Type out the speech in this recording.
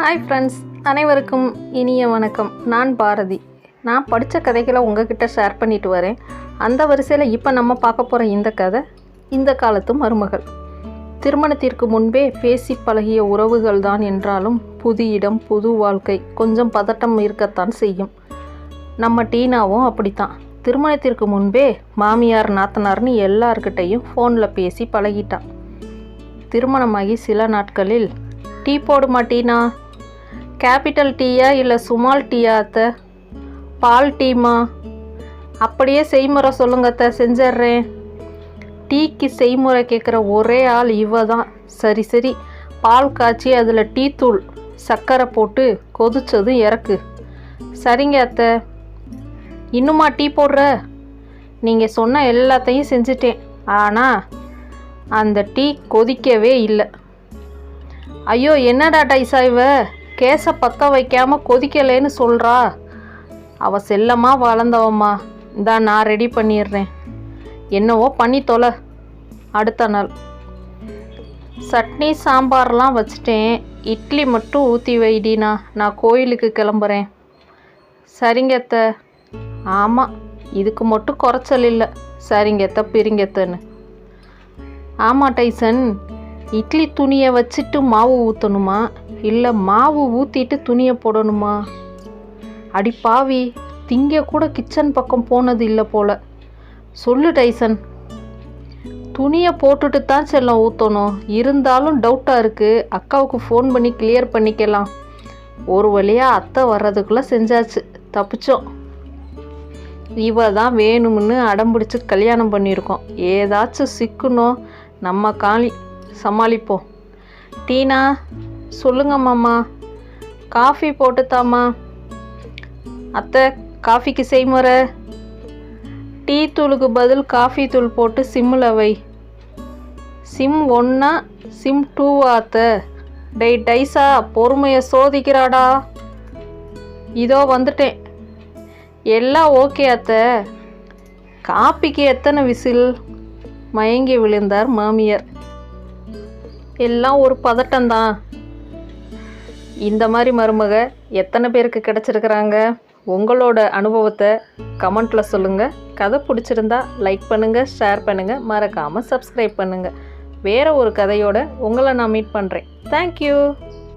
Hi friends அனைவருக்கும் இனிய வணக்கம். நான் பாரதி. நான் படித்த கதைகளை உங்ககிட்ட ஷேர் பண்ணிட்டு வரேன். அந்த வரிசையில் இப்போ நம்ம பார்க்க போகிற இந்த கதை இந்த காலத்து மருமகள். திருமணத்திற்கு முன்பே பேசி பழகிய உறவுகள் தான் என்றாலும் புது இடம் புது வாழ்க்கை கொஞ்சம் பதட்டம் இருக்கத்தான் செய்யும். நம்ம டீனாவும் அப்படித்தான். திருமணத்திற்கு முன்பே மாமியார் நாத்தனார்னு எல்லார்கிட்டையும் ஃபோனில் பேசி பழகிட்டான் திருமணமாகி சில நாட்களில் டீ போடுமா டீனா? கேபிட்டல் டீயா இல்லை சுமால் டீயா அத்தை? பால் டீமா அப்படியே செய்முறை சொல்லுங்க அத்தை. செஞ்சிட்றேன். டீக்கு செய்முறை கேட்குற ஒரே ஆள் இவ தான் சரி சரி. பால் காய்ச்சி அதில் டீ தூள் சர்க்கரை போட்டு கொதிச்சதும் இறக்கு. சரிங்க அத்தை. இன்னுமா டீ போடுற? நீங்கள் சொன்ன எல்லாத்தையும் செஞ்சிட்டேன். ஆனால் அந்த டீ கொதிக்கவே இல்லை. ஐயோ என்னடா டைசா இவ? கேஸை பற்ற வைக்காமல் கொதிக்கலேன்னு சொல்கிறா அவள் செல்லமாக வளர்ந்தவம்மா. இந்தா நான் ரெடி பண்ணிடுறேன். என்னவோ பண்ணி தொலை. அடுத்த நாள். சட்னி சாம்பார்லாம் வச்சுட்டேன். இட்லி மட்டும் ஊற்றி வைடினா நான் கோயிலுக்கு கிளம்புறேன். சரிங்கத்த ஆமாம் இதுக்கு மட்டும் குறைச்சல் இல்லை. சரிங்கத்த பிரிங்கத்தன்னு ஆமாம் டைசன். இட்லி துணியை வச்சுட்டு மாவு ஊற்றணுமா இல்லை மாவு ஊற்றிட்டு துணியை போடணுமா? அடி பாவி திங்க கூட கிச்சன் பக்கம் போனது இல்லை போல. சொல்லு டைசன். துணியை போட்டுட்டு தான் செல்லம் ஊற்றணும் இருந்தாலும் டவுட்டாக இருக்குது அக்காவுக்கு ஃபோன் பண்ணி கிளியர் பண்ணிக்கலாம். ஒரு வழியாக அத்தை வர்றதுக்குள்ளே செஞ்சாச்சு. தப்பிச்சோம். இவ தான் வேணும்னு அடம்பிடிச்சு கல்யாணம் பண்ணியிருக்கோம். ஏதாச்சும் சிக்கணும். நம்ம காலி. சமாளிப்போம் டீனா சொல்லுங்க மாமா. காஃபி போட்டுத்தாமா அத்தை காஃபிக்கு செய்முறை டீ தூளுக்கு பதில் காஃபி தூள் போட்டு சிம்மில் வை. சிம் ஒன்றா சிம் டூவா அத்தை. டை டைஸா பொறுமையை சோதிக்கிறாடா. இதோ வந்துட்டேன். எல்லாம் ஓகே அத்தை. காப்பிக்கு எத்தனை விசில்? மயங்கி விழுந்தார் மாமியார். எல்லாம் ஒரு பதட்டம்தான். இந்த மாதிரி மருமக எத்தனை பேருக்கு கிடச்சிருக்கிறாங்க? உங்களோட அனுபவத்தை கமெண்ட்டில் சொல்லுங்கள் கதை பிடிச்சிருந்தா லைக் பண்ணுங்கள் ஷேர் பண்ணுங்கள் மறக்காமல் சப்ஸ்கிரைப் பண்ணுங்கள் வேறு ஒரு கதையோட உங்களை நான் மீட் பண்ணுறேன் தேங்க்யூ